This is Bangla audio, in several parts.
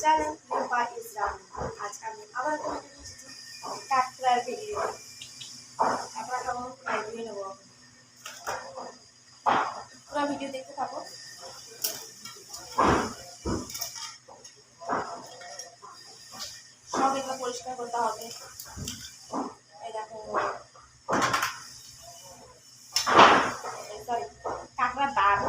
চ্যানেল রূপা ইসলাম। আজ আমি আবার কাঁকড়া কেমন ফ্রাই পুরো ভিডিও দেখতে থাকো। সব এগুলো পরিষ্কার করতে হবে এই দেখো সরি কাঁকড়া দাঁড়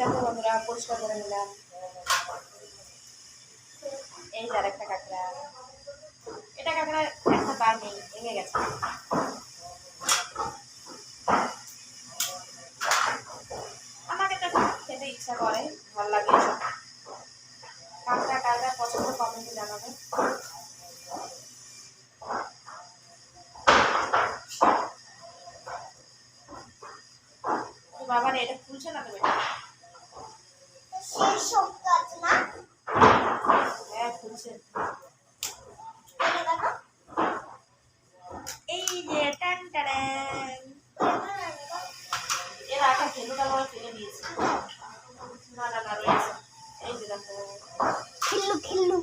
দেখো বন্ধুরা পরিষ্কার করে নিলাম। এই যার একটা কাঁকড়া। এটা কাঁকড়া একটা বার নেই ভেঙে গেছে। আমাকে তো খেতে ইচ্ছা করে, ভালো লাগে এসব। কাঁকড়া কাঁকড়া পছন্দ, কমেন্টে জানাবে বাবার, এটা খুলছে না তো বেটা সেই শক্ত আছে না হ্যাঁ খুলছে এটা দেখো এই যে টান টান কেমন দেখো এর আগে ফেলুটা আমরা ফেলে দিয়েছি না না না রয়েছে এই যে দেখো খিল্লু খিল্লু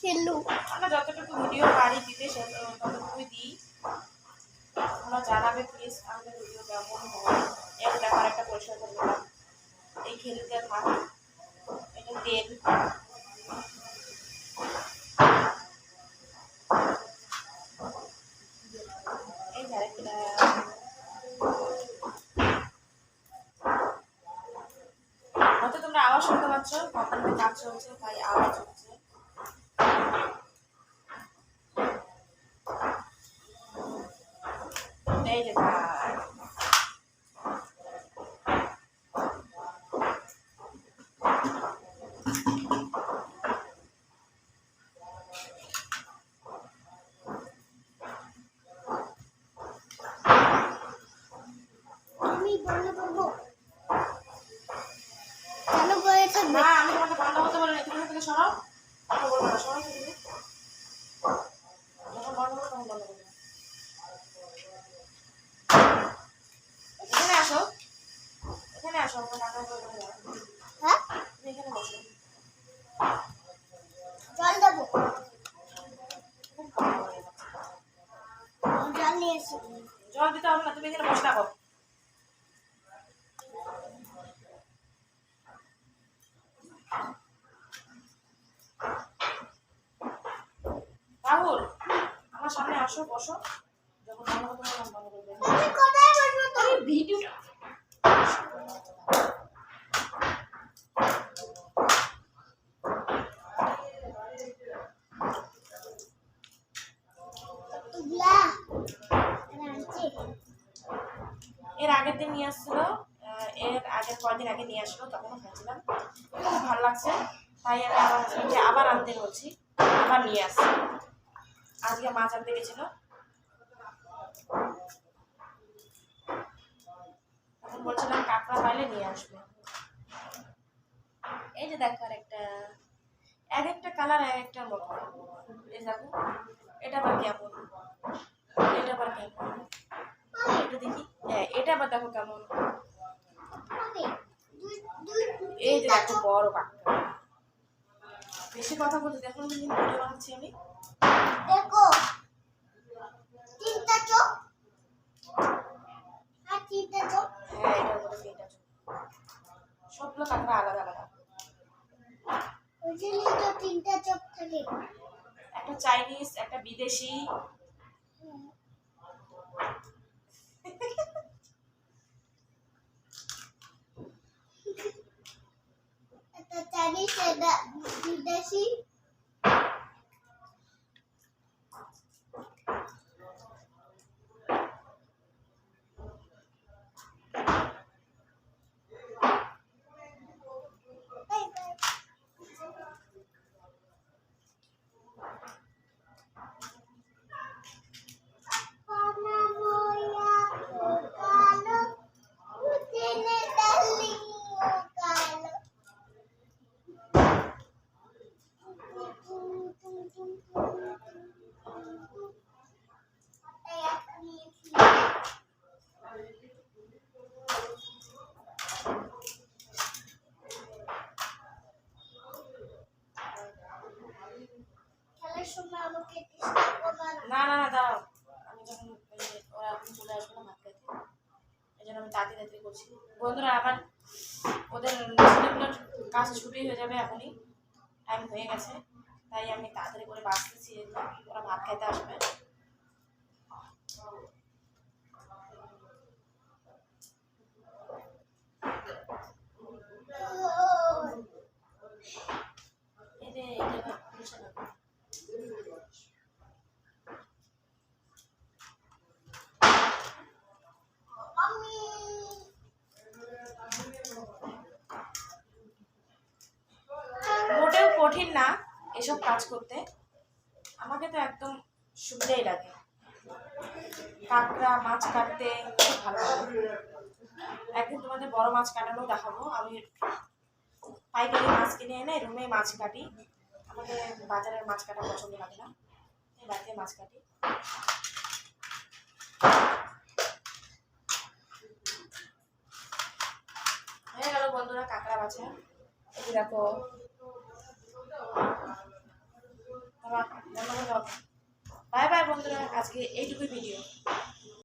খেললু আমরা যতটুকু ভিডিও পারি দিতে ততটুকুই দিই। তোমরা জানাবে প্লিজ আমাদের ভিডিও কেমন হয়। এক ব্যাপার একটা পরিষ্কার করে এই খেলতে থাক এটা তেল। শুনতে কাজ চলছে তাই আওয়াজ হচ্ছে এই যে ভাই আমি বন্ধ করব চালু করে থাকবে না আমি তোমাকে বন্ধ করতে বলিনি তুমি থেকে সরাও কথা বলব না সরাই তুমি যখন বন্ধ করব তখন বন্ধ করব এখানে আসো এখানে আসো আমার টাকা করে দেবো। হ্যাঁ? জল দেবো। খুব কম যাচ্ছে। জল নিয়ে এসো। জল দিতে হবে না তুমি এখানে বসে থাকো। রাহুল আমার সামনে আসো বসো। যখন বন্ধ করবে ভিডিওটা তুগলা রাঁচি এর আগের দিন নিয়ে আসছিল এর আগের কয়দিন আগে নিয়ে আসলো তখনও খাচ্ছিলাম। খুব ভালো লাগছে। তাই আমি আমার হাজবেন্ডকে আবার আনতে বলছি, আবার নিয়ে আসছি। আজকে মাছ আনতে গেছিল। এখন বলছিলাম, কাঁকড়া পাইলে নিয়ে আসবে। এই যে দেখো আর একটা এক একটা কালার এক একটার মতো এই দেখো, এটা আবার কেমন? এটা আবার কেমন? এটা আবার দেখো কেমন। এই যে দেখো বড় বেশি কথা বলতে দেখো আমি ভিডিও বানাচ্ছি আমি। দেখো তিনটা চোখ। আর তিনটা চোখ। হ্যাঁ এটার মধ্যে তিনটা চোখ। সবগুলো কাঁকড়া আলাদা আলাদা। ওই জন্য তো তিনটা চোখ থাকে। একটা চাইনিজ একটা বিদেশি। একটা চাইনিজ একটা বিদেশি সময় আমাকে ডিস্টার্ব করবে না না না না দাঁড়াও আমি যখন ওই যে ওরা এখন চলে আসবে না ভাত খাইতে এই জন্য আমি তাড়াতাড়ি তাড়াতাড়ি করছি। বন্ধুরা, আবার ওদের ছেলেগুলোর কাজ ছুটি হয়ে যাবে এখনই। টাইম হয়ে গেছে, তাই আমি তাড়াতাড়ি করে বাঁচতেছি ওরা ভাত খাইতে আসবে এই যে এটা ভাত পুষে রাখো। আমি মোটেও কঠিন না এসব কাজ করতে। আমাকে তো একদম সুবিধাই লাগে। কাঁকড়া, মাছ কাটতে খুব ভালো লাগে। একদিন তোমাদের বড় মাছ কাটানো দেখাবো। আমি পাইকারি মাছ কিনে এনে রুমে মাছ কাটি। আমাকে বাজারের মাছ কাটা পছন্দ লাগে না। বাড়িতে মাছ কাটি। হয়ে গেল বন্ধুরা, কাঁকড়া বাছা এই দেখো বাই বাই বন্ধুরা আজকে এইটুকুই ভিডিও